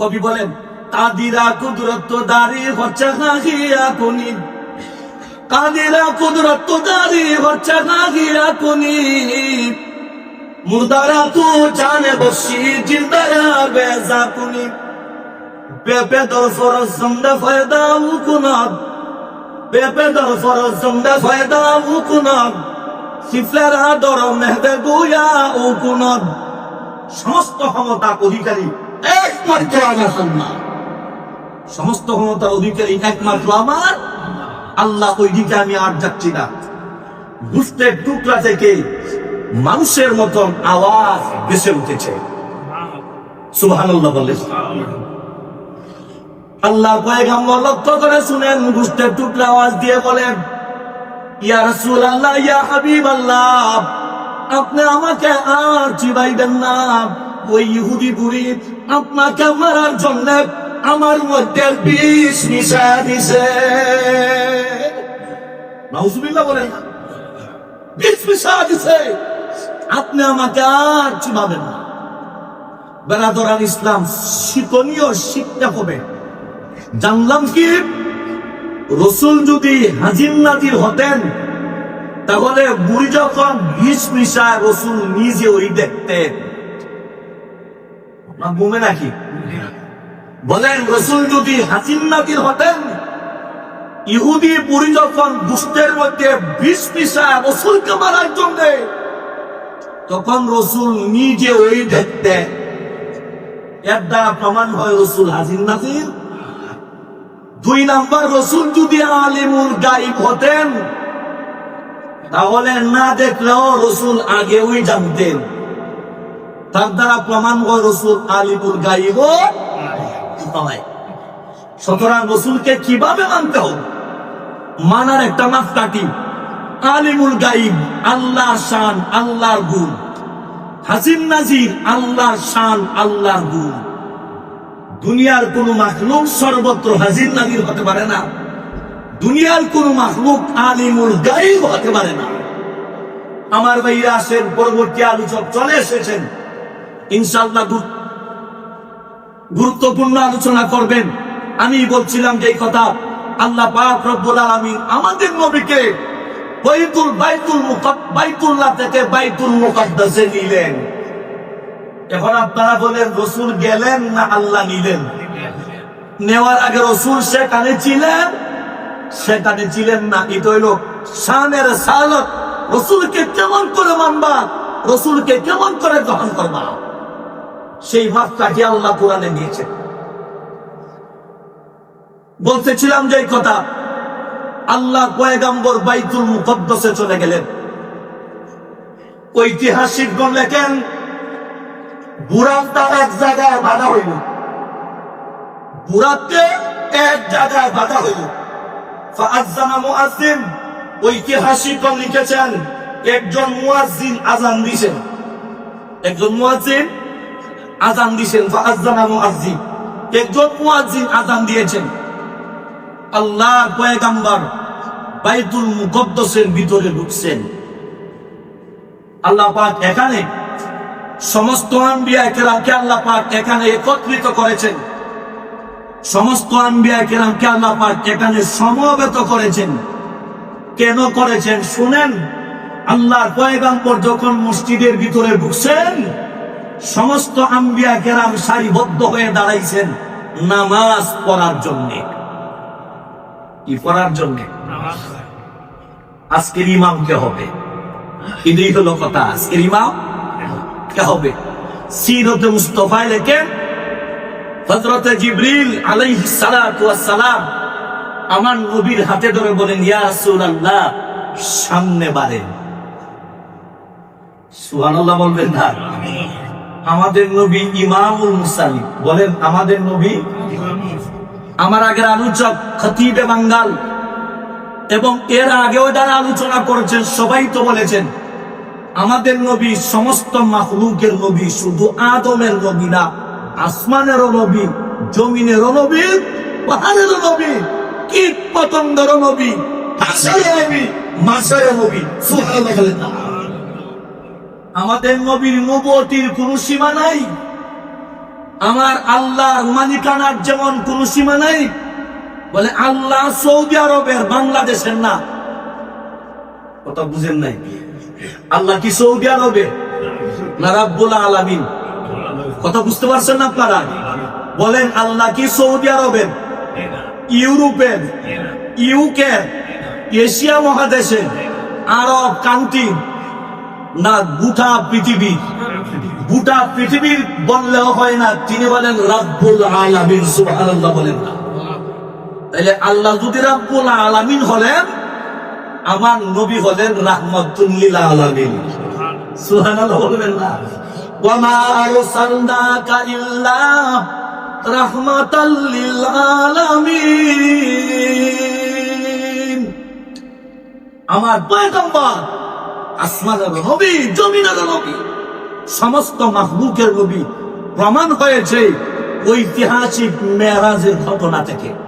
কবি বলেন, কাদিরা কুদরত দারি হচ্ছে কাদিরা কুদরত দারি হচ্ছে তু জানে বসি, জিন্দারা বেজা ফরজ উকুনাব ফরজ উকুনাব সিফলেরা দর মেহবে গুয়া উকুনাব সমস্ত ক্ষমতা অধিকারী আল্লাহ সমস্ত ক্ষমতার অধিকারী একমাত্র আমার। আল্লাহ ওই দিকে আমি আর যাচ্ছি না। বুঝতে টুকরা থেকে মানুষের মতন আওয়াজ ভেসে উঠেছে। সুবহানাল্লাহ বলে। আল্লাহ পয়গাম্বর লক্ষ্য করে শুনেন বুঝতে টুকরা আওয়াজ দিয়ে বলেন, ইয়া রাসূলুল্লাহ, ইয়া হাবিবাল্লাহ, আপনি আমাকে আর চিবাইবেন না। ওই ইহুদি বুড়ি আপনাকে মারার জন্য আমার মধ্যে বিষ দিছে। নাউজুবিল্লাহ না। বিষ দিছে। আপনি আমাকে আর না। ইসলাম শিকনীয় শিখতে হবে। জানলাম কি? রসুল যদি হাজির নাজির হতেন, তাহলে বুড়ি যখন বিষ মিশায় রসুল নিজে ওই দেখতেন। না নাকি? বলেন রসুল যদি হাজির নাজির হতেন, ইহুদি বুড়ি যখন দুষ্টের মধ্যে বিষ মিশায় রসুলকে মারার জন্য, তখন রসুল নিজে ওই দেখতেন এর দ্বারা প্রমাণ হয় রসুল হাজির নাজির। দুই নাম্বার, রসুল যদি আলিমুল গাইব হতেন, তাহলে না দেখলেও রসুল আগে ওই জানতেন। তার দ্বারা প্রমাণ হয় রসুল আলিমুল গাইব। সুতরাং রসুলকে কীভাবে মানতে হবে? মানার একটা মাপকাঠি। আলিমুল গাইব, আল্লাহর শান, আল্লাহর গুণ। হাসিন নাজির, আল্লাহর শান, আল্লাহর গুণ। দুনিয়ার কোন মাখলুক সর্বত্র হাজির নাজির হতে পারে না। দুনিয়ার কোন মাখলুক আলিমুল গাইব হতে পারে না। আমার ভাইরা আসেন, পরবর্তী আলোচক চলে এসেছেন। ইনশাল্লাহ গুরু- গুরুত্বপূর্ণ আলোচনা করবেন। আমি বলছিলাম যে কথা আল্লাহ রব্বুল আমাদের নবীকে বাইতুল বাইতুল বাইতুল্লাহ থেকে বাইতুল নিলেন। এখন আপনারা বলেন, রসুল গেলেন না আল্লাহ নিলেন? নেওয়ার আগে রসুল সেখানে ছিলেন? সেখানে ছিলেন না। হইল শানের সালত রসুলকে কেমন করে মানবা? রসুলকে কেমন করে গ্রহণ করবা? সেই ভাবটাকে আল্লাহ কোরআনে দিয়েছেন বলতেছিলাম যে কথা, আল্লাহ পয়গাম্বর বাইতুল মুকদ্দসে চলে গেলেন। ঐতিহাসিকগণ লেখেন বুড়ানটা এক জায়গায় বাধা হইল। বুড়াতে এক জায়গায় বাধা হইল। ঐতিহাসিকগণ লিখেছেন, একজন মুয়াজ্জিন আজান দিছেন একজন মুয়াজ্জিন আজান মুআজ্জিন। একজন মুয়াজ্জিন আজান দিয়েছেন। আল্লাহর পয়গাম্বর বাইতুল মুকদ্দসের ভিতরে ঢুকছেন। আল্লাহ পাক এখানে সমস্ত আম্বিয়া কেরামকে আল্লাহ পাক এখানে একত্রিত করেছেন। সমস্ত আম্বিয়া কেরামকে আল্লাহ পাক এখানে সমবেত করেছেন। কেন করেছেন? শুনেন, আল্লাহর পয়গাম্বর যখন মসজিদের ভিতরে ঢুকছেন সমস্ত আম্বিয়া কেরাম সারিবদ্ধ হয়ে দাঁড়াইছেন নামাজ পড়ার জন্য। কি পড়ার জন্য? আজকের ইমাম কে হবে? এটাই হলো কথা। আজকের ইমাম কে হবে? সিরতে মুস্তফায় লেখেন হযরতে জিবরিল আলাইহিস সালাতু ওয়াস সালাম আমার নবীর হাতে ধরে বলেন ইয়া রাসূলুল্লাহ সামনে বাড়েন। সুবহানাল্লাহ বলবেন না? আমাদের নবী ইমামুল মুসালিম বলেন, আমাদের নবী আমার আগের আলোচক খতিবে বাঙ্গাল এবং এর আগেও যারা আলোচনা করেছেন, সবাই তো বলেছেন, আমাদের নবী সমস্ত মাহলুকের নবী, শুধু আদমের নবী না, আসমানেরও নবী, জমিনেরও নবী, পাহাড়েরও নবী, কীট পতঙ্গেরও নবী, হাসারের নবী মাসের নবী না। আমাদের নবীর নবতির কোন সীমা নাই। আমার আল্লাহর মালিকানার যেমন কোন সীমা নাই, বলে আল্লাহ সৌদি আরবের বাংলাদেশের না। কথা বুঝেন নাই? আল্লাহ কি সৌদি আরবে না রাব্বুল আলামিন। কথা বুঝতে পারছেন না আপনারা? বলেন আল্লাহ কি সৌদি আরবের? ইউরোপের? ইউকে এশিয়া মহাদেশের? আরব কান্ট্রি না গোটা পৃথিবী। গোটা পৃথিবীর বললেও হয় না, তিনি বলেন, রাব্বুল আলামিন সুবহানাল্লাহ বলেন না। তাইলে আল্লাহ যদি রাব্বুল আলামিন হলেন, আমার নবী হলেন রাহমাতুল্লিল আলামিন। সুবহানাল্লাহ বলবেন না। ওয়ামা আরসালনাকা ইল্লা রাহমাতাল লিল আলামিন আমার পয়গম্বর সমস্ত মাহবুকের নবী প্রমাণ হয়েছে ঐতিহাসিক মেরাজের ঘটনা থেকে।